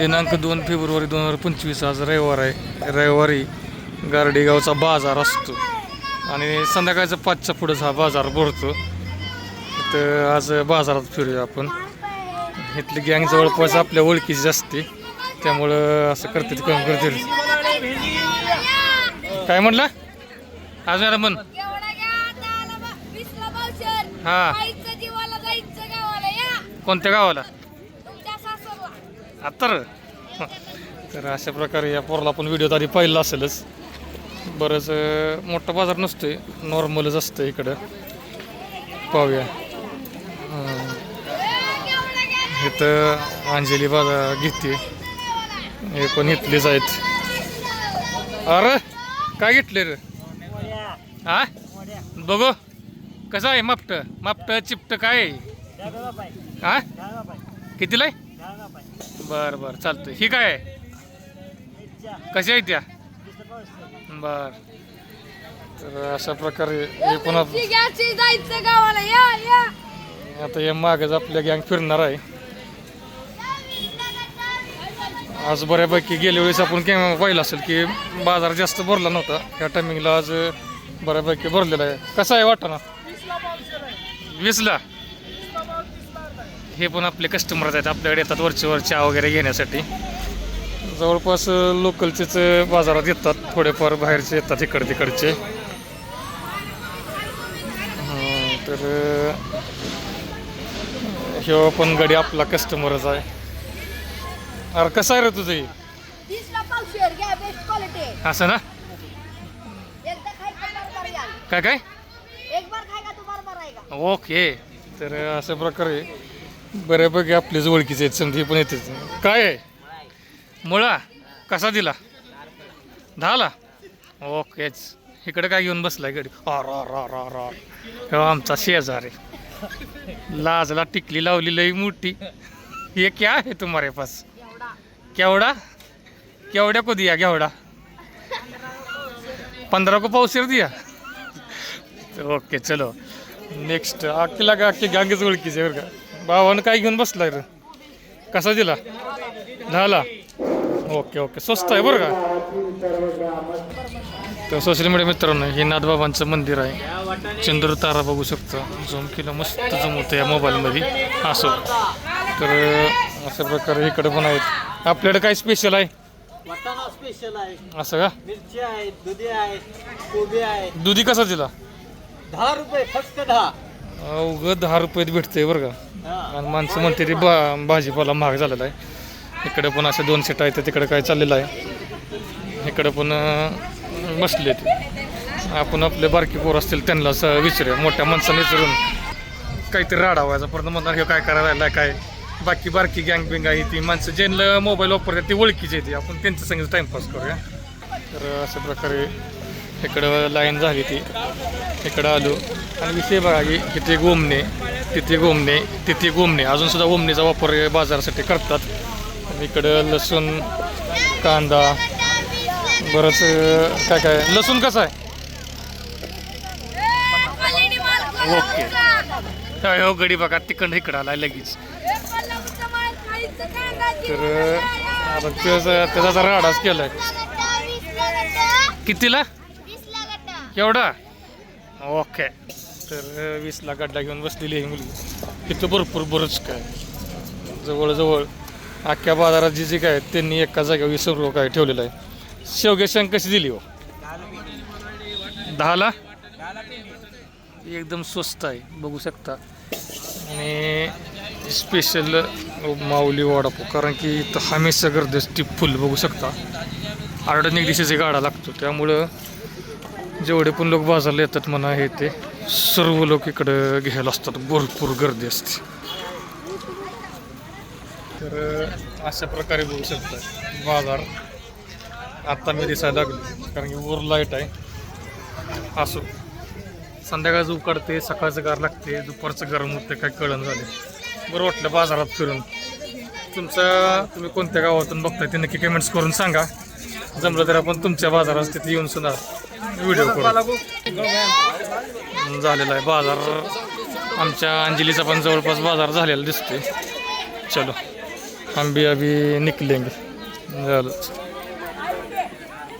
दिनांक दोन फेब्रुवारी दोन हजार पंचवीस आज रविवार आहे. रविवारी गारडेगावचा बाजार असतो. आणि संध्याकाळचा पाचच्या पुढंच हा बाजार भरतो. तर आज बाजारात फिरूया आपण. इथली गँग जवळपास आपल्या ओळखीची असते. त्यामुळं असं करते ते काम करते. काय म्हटलं आज मॅडम म्हण. हा. कोणत्या गावाला? सासरला तर. तर अशा प्रकारे या पोराला पण व्हिडिओत आधी पाहिलं असेलच. बरंच मोठं मोठा बाजार आहे नॉर्मलच असतं इकडं. पाहूया. इथं अंजली बाजार घेते. हे पण इथलेच आहेत. अरे काय घेतले रे? हा? बघू. कसं आहे मापट? मापट चिपट काय? आहे? हा? कितीला आहे? बर बर चालतंय. ही काय आहे? कशा आहेत त्या बर. तर अशा प्रकारे हे जायचं गावाला. या या. आता या मागच आपल्या गँग फिरणार आहे. आज बऱ्यापैकी गेल्या वेळेस आपण केव्हा पाहिलं असेल की बाजार जास्त भरला नव्हता. ह्या टायमिंगला आज बऱ्यापैकी भरलेला आहे. कसा आहे वाटाणा? वीसला? हे पण आपले कस्टमर आहेत आपल्याकडे येतात वरचे वर चहा वगैरे घेण्यासाठी. जवळपास लोकलचेच बाजारात येतात थोडेफार बाहेरचे येतात इकडे तिकडचे. हं, तर ह्यो पण गडी आपला कस्टमरच आहे. अरे कसं आहे रे तुझं हे? असं ना? काय काय? ओके. तर अशा प्रकारे बऱ्यापैकी आपलेच ओळखीचे आहेत समजी पण येतेच. काय आहे? मुळा? कसा दिला? दहाला ओकेच. इकडे काय घेऊन बसलाय गडी अर अर अर अर अर. ह्यो आमचा लाजला टिकली लावली लई मोठी. हे क्या आहे तुम्हारे पास? केवडा केवढ्या को दिया घेवडा पंधरा को पावशेर दिया? ओके चलो. नेक्स्ट अख्खीला का अख्खी गांगेच ओळखीचे बरं का? भावानं काय घेऊन बसलाय रे? कसा दिला? दहाला ओके ओके. स्वस्त आहे बरं का? तर सोशल मीडिया मित्रांनो हे नाथबाबांचं मंदिर आहे. चंद्र तारा बघू शकतो. झूम केलं मस्त झूम होतं या मोबाईलमध्ये. असो. तर अशा प्रकारे इकडे पण आहेत. आपल्याकडे काय स्पेशल आहे? वाटाणा स्पेशल आहे. असं का? मिरची आहे दुधी आहे कोबी आहे. दुधी कसा दिला? दहा रुपये फक्त दहा. अवघं दहा रुपयात भेटतंय बरं का. आणि माणसं म्हणते ती बा भाजीपाला महाग झालेला आहे. इकडे पण असे दोन सीट आहेत तिकडे काय चाललेलं आहे. इकडे पण बसले आपण आपले बारकी पोर असतील त्यांना असं विचारूया मोठ्या माणसाने विचारून. काहीतरी राडावायचा परत म्हणणार हे काय करायला काय? बाकी बारकी गँग बिंग आहे ती. माणसं ज्यांना मोबाईल वापरतात ती ओळखीची आहे ती. आपण त्यांचं संगीत टाईमपास करूया. तर अशा प्रकारे इकडं लाईन झाली ती. इकडं आलो. आणि विषय बघा की इथे गोमणे. तिथे गोमणे तिथे गोमणे. अजून सुद्धा गोमणेचा वापर बाजारासाठी करतात. इकडं लसूण कांदा बरंच काय काय? लसूण कसं आहे? ओके. काय हो गडी बघा तिकडं इकडं आला लगेच. तर आता त्याचा त्याचा राडाच केलाय. कितीला? एवढा? ओके. तर वीसला गड्डा घेऊन बसलेली आहे मुलगी. इथं भरपूर बरंच काय. जवळजवळ अख्ख्या बाजारात जी जी काय आहेत, त्यांनी एका जागेवर वीस रुपये काय ठेवलेलं आहे. शेवगे शेंग कशी दिली हो? दहाला? एकदम स्वस्त आहे बघू शकता. आणि स्पेशल माऊली वडापाव कारण की इथं हमेशा गर्दी असते फुल बघू शकता. आर्डनिक डिशेचे गाडा लागतो. त्यामुळं जेवढे पण लोक बाजारला येतात म्हणा हे ते. सर्व लोक इकडं घ्यायला असतात. भरपूर गर्दी असते. तर अशा प्रकारे बघू शकता. बाजार आत्ता मी दिसायला लागलो. कारण की वर लाइट आहे. असो. संध्याकाळचं उकडते सकाळचं गार लागते दुपारचं गरम होते काय कळण झाले. बरं वाटलं बाजारात फिरून. तुमचा तुम्ही कोणत्या गावातून बघताय ते नक्की कमेंट्स करून सांगा. जमलं तर आपण तुमच्या बाजारात तिथे येऊन सुद्धा व्हिडिओ करू. झालेला आहे. बाजार आमच्या अंजलीचा पण जवळपास बाजार झालेला दिसतोय. चलो. हम भी अभी निकलेंगे. झालं.